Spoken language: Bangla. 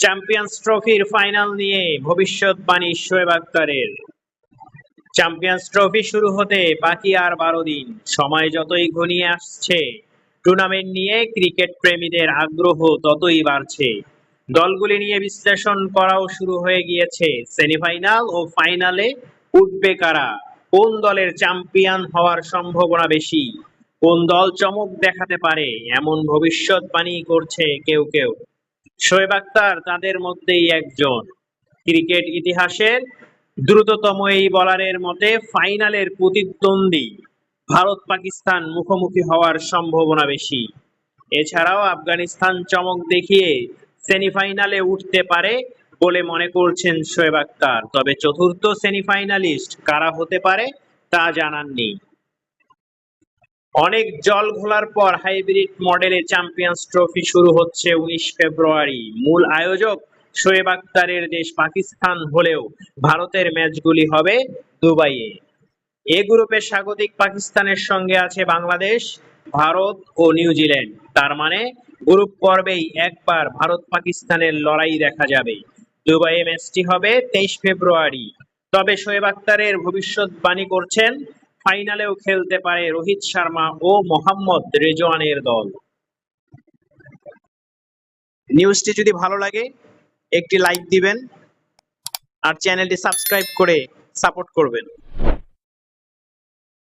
চ্যাম্পিয়ন্স ট্রফির ফাইনাল নিয়ে ভবিষ্যৎবাণী শোয়েব আক্তারের। চ্যাম্পিয়ন্স ট্রফি শুরু হতে বাকি আর বারো দিন। সময় যতই ঘনিয়ে আসছে টুর্নামেন্ট নিয়ে ক্রিকেট প্রেমীদের আগ্রহ ততই বাড়ছে। দলগুলি নিয়ে বিশ্লেষণ করাও শুরু হয়ে গিয়েছে। সেমিফাইনাল ও ফাইনালে উঠবে কারা? কোন দলের চ্যাম্পিয়ন হওয়ার সম্ভাবনা বেশি? কোন দল চমক দেখাতে পারে? এমন ভবিষ্যৎবাণী করছে কেউ কেউ। শোয়েব আক্তার তাদের মধ্যেই একজন। ক্রিকেট ইতিহাসের দ্রুততম এই বলারের মতে ফাইনালের প্রতিদ্বন্দ্বী ভারত পাকিস্তান মুখোমুখি হওয়ার সম্ভাবনা বেশি। এছাড়াও আফগানিস্তান চমক দেখিয়ে সেমিফাইনালে উঠতে পারে বলে মনে করছেন শোয়েব আক্তার। তবে চতুর্থ সেমিফাইনালিস্ট কারা হতে পারে তা জানাননি। অনেক জল ঘোলার পর হাইব্রিড মডেলে চ্যাম্পিয়ন্স ট্রফি শুরু হচ্ছে উনিশ ফেব্রুয়ারি। মূল আয়োজক শোয়েব আক্তারের দেশ পাকিস্তান হলেও ভারতের ম্যাচগুলি হবে দুবাইয়ে। এ গ্রুপে স্বাগতিক পাকিস্তানের সঙ্গে আছে বাংলাদেশ, ভারত ও নিউজিল্যান্ড তার মানে গ্রুপ পর্বেই একবার ভারত পাকিস্তানের লড়াই দেখা যাবে। দুবাইয়ে ম্যাচটি হবে তেইশ ফেব্রুয়ারি। তবে শোয়েব আক্তারের ভবিষ্যৎবাণী করছেন ফাইনালেও খেলতে পারে রোহিত শর্মা ও মোহাম্মদ রেজওয়ানের দল। নিউজটি যদি ভালো লাগে, একটি লাইক দিবেন আর চ্যানেলটি সাবস্ক্রাইব করে সাপোর্ট করবেন।